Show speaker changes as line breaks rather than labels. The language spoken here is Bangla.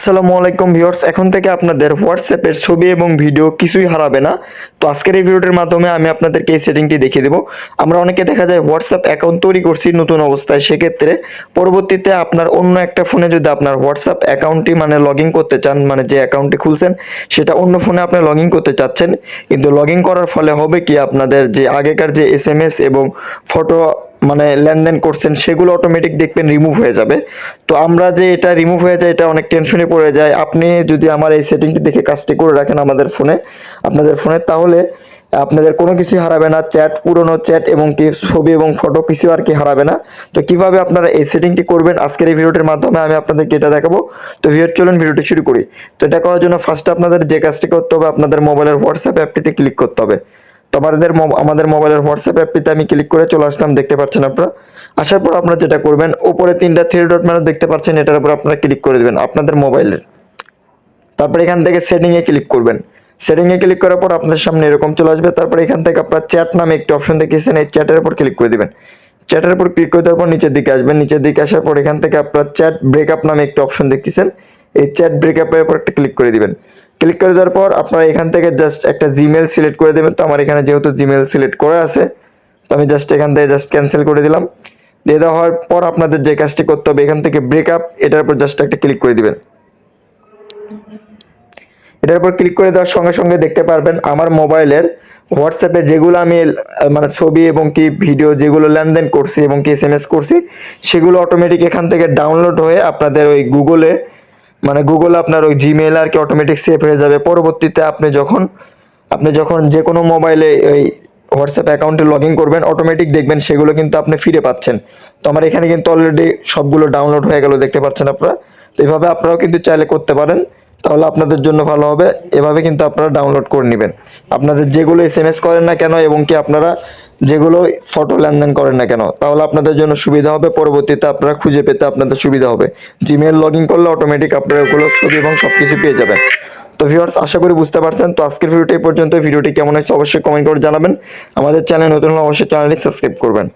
আসসালামু আলাইকুম ভিউয়ার্স, এখন থেকে আপনাদের হোয়াটসঅ্যাপের ছবি এবং ভিডিও কিছুই হারাবে না। তো আজকের এই ভিডিওটির মাধ্যমে আমি আপনাদেরকে এই সেটিংটি দেখিয়ে দেবো। আমরা অনেকে দেখা যায় হোয়াটসঅ্যাপ অ্যাকাউন্ট তৈরি করছি নতুন অবস্থায়, সেক্ষেত্রে পরবর্তীতে আপনার অন্য একটা ফোনে যদি আপনার হোয়াটসঅ্যাপ অ্যাকাউন্টটি মানে লগ করতে চান মানে যে অ্যাকাউন্টটি খুলছেন, সেটা অন্য ফোনে আপনি লগ করতে চাচ্ছেন। কিন্তু লগ করার ফলে হবে কি আপনাদের যে আগেকার যে এস এবং ফটো মানে লেনদেন করছেন, সেগুলো অটোমেটিক দেখবেন রিমুভ হয়ে যাবে। তো আমরা যে এটা রিমুভ হয়ে যায়, এটা অনেক টেনশনে পড়ে যায়। আপনি যদি আমার এই সেটিংটি দেখে কাজটি করে রাখেন আমাদের ফোনে আপনাদের ফোনে তাহলে আপনাদের কোনো কিছু হারাবে না। চ্যাট পুরনো চ্যাট এবং কি ছবি এবং ফটো কিছু আর কি হারাবে না। তো কীভাবে আপনারা এই সেটিংটি করবেন, আজকের এই ভিডিওটির মাধ্যমে আমি আপনাদেরকে এটা দেখাবো। তো ভিডিও চলুন ভিডিওটি শুরু করি। তো এটা করার জন্য ফার্স্টে আপনাদের যে কাজটি করতে হবে, আপনাদের মোবাইলের হোয়াটসঅ্যাপ অ্যাপটিতে ক্লিক করতে হবে। তো আমাদের মোবাইলের হোয়াটসঅ্যাপ অ্যাপটিতে আমি ক্লিক করে চলে আসলাম, দেখতে পাচ্ছেন আপনারা। আসার পর আপনারা যেটা করবেন, উপরে তিনটা থ্রি ডট মেনু দেখতে পাচ্ছেন, এটার উপর আপনারা ক্লিক করে দেবেন, আপনাদের মোবাইলের। তারপর এখান থেকে সেটিং এ ক্লিক করবেন। সেটিং এ ক্লিক করার পর আপনার সামনে এরকম চলে আসবে, তারপর এখান থেকে আপনার চ্যাট নামে একটি অপশন দেখিয়েছেন, এই চ্যাটের উপর ক্লিক করে দিবেন। চ্যাটের উপর ক্লিক করে দেওয়ার পর নিচের দিকে আসবেন, নিচের দিকে আসার পর এখান থেকে আপনার চ্যাট ব্রেকআপ নামে একটি অপশন দেখতেছেন এই চ্যাট ব্রেকআপের উপর একটা ক্লিক করে দিবেন। ক্লিক করে দেওয়ার পর আপনারা এখান থেকে জাস্ট একটা জিমেল সিলেক্ট করে দেবেন। তো আমার এখানে যেহেতু জিমেল সিলেক্ট করা আছে, তো আমি জাস্ট এখান থেকে জাস্ট ক্যান্সেল করে দিলাম। দিয়ে দেওয়া হওয়ার পর আপনাদের যে কাজটি করতে হবে, এখান থেকে ব্রেকআপ এটার উপর জাস্ট একটা ক্লিক করে দিবেন। এটার উপর ক্লিক করে দেওয়ার সঙ্গে সঙ্গে দেখতে পারবেন আমার মোবাইলের হোয়াটসঅ্যাপে যেগুলো আমি মানে ছবি এবং কি ভিডিও যেগুলো লেনদেন করছি এবং কি এস করছি, সেগুলো অটোমেটিক এখান থেকে ডাউনলোড হয়ে আপনাদের ওই গুগলে মানে গুগল আপনার ওই জিমেল আর কি অটোমেটিক সেভ হয়ে যাবে। পরবর্তীতে আপনি যখন আপনি যখন যে কোনো মোবাইলে ওই হোয়াটসঅ্যাপ অ্যাকাউন্টে লগ ইন করবেন অটোমেটিক দেখবেন সেগুলো কিন্তু আপনি ফিরে পাচ্ছেন। তো আমার এখানে কিন্তু অলরেডি সবগুলো ডাউনলোড হয়ে গেল, দেখতে পাচ্ছেন আপনারা। তো এইভাবে আপনারাও কিন্তু চাইলে করতে পারেন। তাহলে আপনাদের জন্য ভালো হবে। এভাবে কিন্তু আপনারা ডাউনলোড করে নেবেন। আপনাদের যেগুলো এস করেন না কেন এবং কি আপনারা যেগুলো ফটো লেনদেন করেন না কেন, তাহলে আপনাদের জন্য সুবিধা হবে। পরবর্তীতে আপনারা খুঁজে পেতে আপনাদের সুবিধা হবে। জিমেল লগ ইন করলে অটোমেটিক আপনারা ওগুলো ছবি এবং সব কিছু পেয়ে যাবেন। তো ভিউয়ার্স আশা করি বুঝতে পারছেন। তো আজকের ভিডিওটি পর্যন্ত ভিডিওটি কেমন হয়েছে অবশ্যই কমেন্ট করে জানাবেন। আমাদের চ্যানেল নতুন হলে অবশ্যই চ্যানেলটি সাবস্ক্রাইব করবেন।